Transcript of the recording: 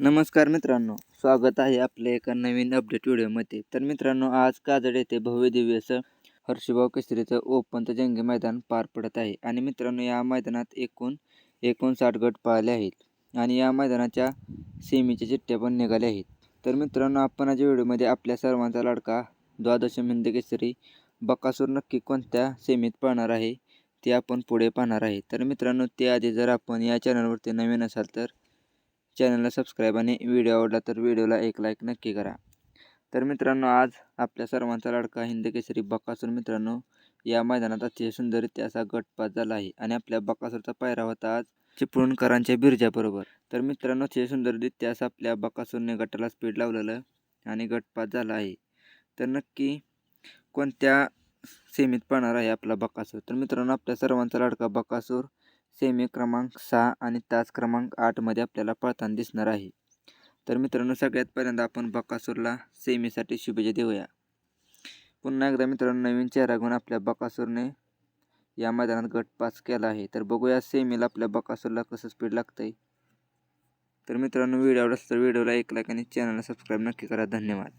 नमस्कार मित्रांनो स्वागत आहे आपल्या एका नवीन अपडेट व्हिडिओमध्ये तर मित्रांनो आज काजड येथे भव्य दिव्य असं हर्षभाऊ केसरीचं ओपनचं जंगी मैदान पार पडत आहे. आणि मित्रांनो या मैदानात एकूण एकोणसाठ गट पाहिले आहेत आणि या मैदानाच्या सेमीच्या चिठ्ठ्या पण निघाल्या आहेत. तर मित्रांनो आपण आज व्हिडिओमध्ये आपल्या सर्वांचा लाडका द्वादश हिंद केसरी बकासूर नक्की कोणत्या सेमीत पाहणार आहे ते आपण पुढे पाहणार आहे. तर मित्रांनो त्याआधी जर आपण या चॅनलवरती नवीन असाल तर चॅनलला सबस्क्राईब आणि व्हिडिओ आवडला तर व्हिडिओला एक लाईक नक्की करा. तर मित्रांनो आज आपल्या सर्वांचा लाडका हिंद केसरी बकासूर मित्रांनो या मैदानात अतिशय सुंदररित्या असा गटपात झाला आहे आणि आपल्या बकासूरचा पायरा होता आज चिपळूणकरांच्या बिरजाबरोबर. तर मित्रांनो अतिशय सुंदररित्या असा आपल्या बकासूरने गटाला स्पीड लावलेलं आणि गटपात झाला आहे. तर नक्की कोणत्या सेमीत पाहणार आहे आपला बकासूर? तर मित्रांनो आपल्या सर्वांचा लाडका बकासूर सेमी क्रमांक सहा आणि तास क्रमांक आठमध्ये आपल्याला पळताना दिसणार आहे. तर मित्रांनो सगळ्यात पहिल्यांदा आपण बकासूरला सेमीसाठी शुभेच्छा देऊया. पुन्हा एकदा मित्रांनो नवीन चेहरा घेऊन आपल्या बकासूरने या मैदानात गट पास केला आहे. तर बघूया सेमीला आपल्या बकासूरला कसं स्पीड लागतं आहे तर मित्रांनो व्हिडिओ आवडला तर व्हिडिओला एक लाईक आणि चॅनलला सबस्क्राईब नक्की करा. धन्यवाद.